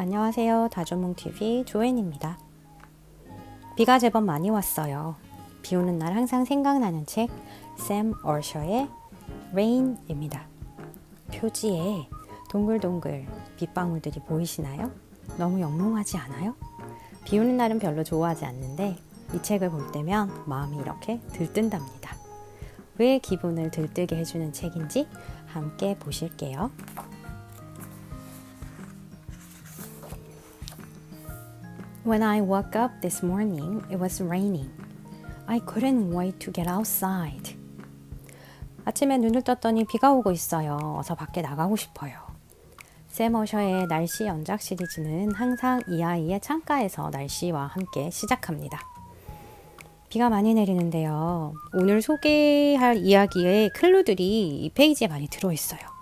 안녕하세요. 다조몽TV 조앤입니다. 비가 제법 많이 왔어요. 비 오는 날 항상 생각나는 책, 샘 얼셔의 Rain입니다. 표지에 동글동글 빗방울들이 보이시나요? 너무 영롱하지 않아요? 비 오는 날은 별로 좋아하지 않는데 이 책을 볼 때면 마음이 이렇게 들뜬답니다. 왜 기분을 들뜨게 해주는 책인지 함께 보실게요. When I woke up this morning, it was raining. I couldn't wait to get outside. 아침에 눈을 떴더니 비가 오고 있어요. 어서 밖에 나가고 싶어요. 샘 어셔의 날씨 연작 시리즈는 항상 이 아이의 창가에서 날씨와 함께 시작합니다. 비가 많이 내리는데요. 오늘 소개할 이야기의 클루들이 이 페이지에 많이 들어있어요.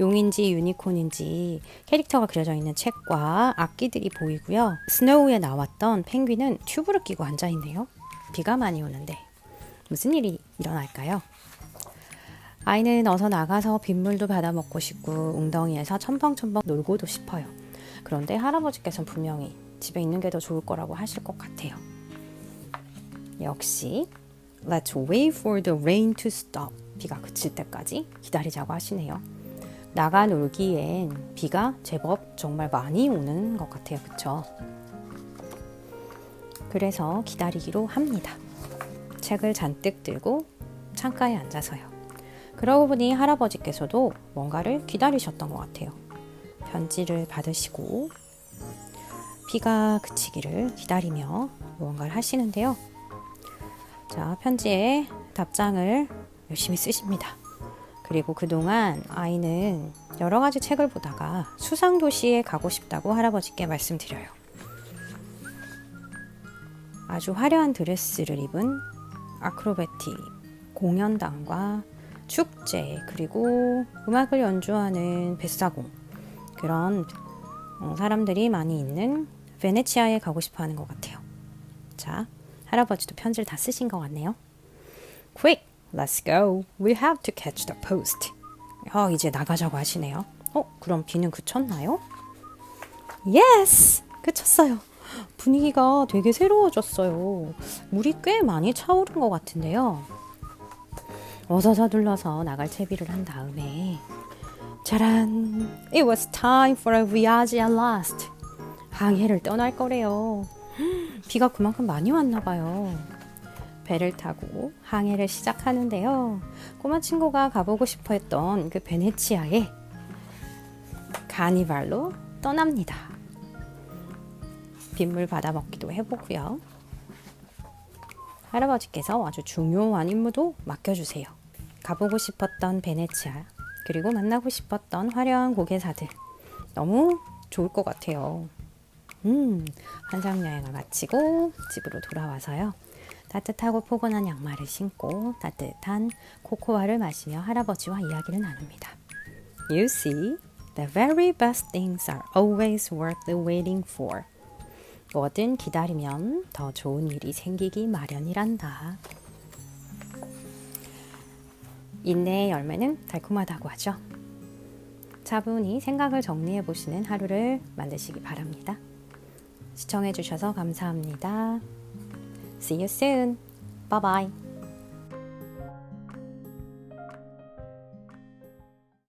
용인지 유니콘인지 캐릭터가 그려져 있는 책과 악기들이 보이고요. 스노우에 나왔던 펭귄은 튜브를 끼고 앉아 있네요. 비가 많이 오는데 무슨 일이 일어날까요? 아이는 어서 나가서 빗물도 받아 먹고 싶고 웅덩이에서 첨벙첨벙 놀고도 싶어요. 그런데 할아버지께서는 분명히 집에 있는 게 더 좋을 거라고 하실 것 같아요. 역시 Let's wait for the rain to stop. 비가 그칠 때까지 기다리자고 하시네요. 나가 놀기엔 비가 제법 정말 많이 오는 것 같아요. 그쵸? 그래서 기다리기로 합니다. 책을 잔뜩 들고 창가에 앉아서요. 그러고 보니 할아버지께서도 뭔가를 기다리셨던 것 같아요. 편지를 받으시고 비가 그치기를 기다리며 무언가를 하시는데요. 자, 편지에 답장을 열심히 쓰십니다. 그리고 그동안 아이는 여러 가지 책을 보다가 수상도시에 가고 싶다고 할아버지께 말씀드려요. 아주 화려한 드레스를 입은 아크로베틱 공연단과 축제 그리고 음악을 연주하는 뱃사공 그런 어, 사람들이 많이 있는 베네치아에 가고 싶어 하는 것 같아요. 자, 할아버지도 편지를 다 쓰신 것 같네요. Quick, let's go. We have to catch the post. 어, 이제 나가자고 하시네요. 어, 그럼 비는 그쳤나요? Yes! 그쳤어요. 분위기가 되게 새로워졌어요. 물이 꽤 많이 차오른 것 같은데요. 어서 서둘러서 나갈 채비를 한 다음에 짜란! It was time for a voyage at last. 항해를 떠날 거래요. 비가 그만큼 많이 왔나 봐요. 배를 타고 항해를 시작하는데요. 꼬마 친구가 가보고 싶어 했던 그 베네치아에 가니발로 떠납니다. 빗물 받아 먹기도 해보고요. 할아버지께서 아주 중요한 임무도 맡겨주세요. 가보고 싶었던 베네치아, 그리고 만나고 싶었던 화려한 고개사들. 너무 좋을 것 같아요. 음, 한상 여행을 마치고 집으로 돌아와서요. 따뜻하고 포근한 양말을 신고 따뜻한 코코아를 마시며 할아버지와 이야기를 나눕니다. You see, the very best things are always worth waiting for. 뭐든 기다리면 더 좋은 일이 생기기 마련이란다. 인내의 열매는 달콤하다고 하죠. 차분히 생각을 정리해 보시는 하루를 만드시기 바랍니다. 시청해 주셔서 감사합니다. See you soon. Bye bye.